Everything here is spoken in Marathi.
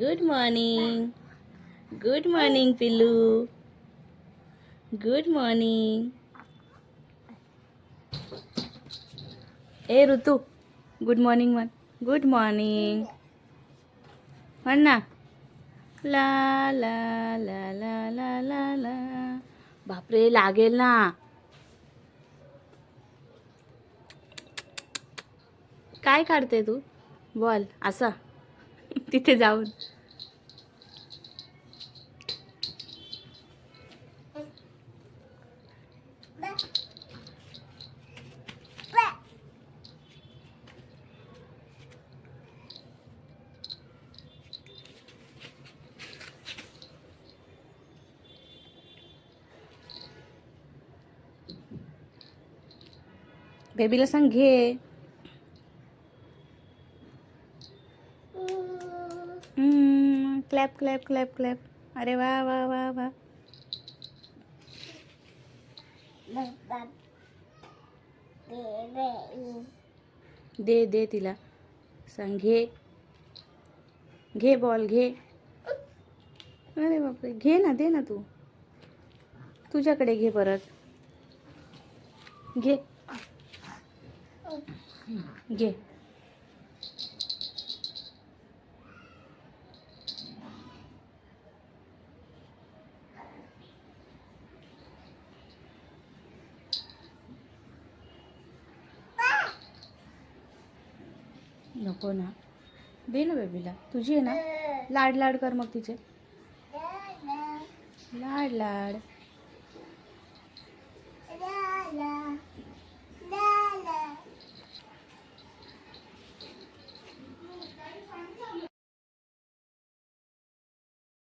गुड मॉर्निंग गुड मॉर्निंग पिल्लू गुड मॉर्निंग ए ऋतू गुड मॉर्निंग म्हण गुड मॉर्निंग म्हण ना ला ला ला ला ला ला ला बापरे लागेल ना. काय काढते तू? बॉल असा. तिथे जाऊन. बेबीला सांग घे. क्लॅप क्लॅप क्लॅप क्लॅप अरे वा वा वा वा. दे दे तिला. सांग घे. घे बॉल घे. अरे बापरे घे ना दे ना तू. तुझ्याकडे घे परत. घे. घे. नको ना. दे ना बेबीला. तुझी आहे ना? लाड लाड कर मग तिचे. लाड लाड.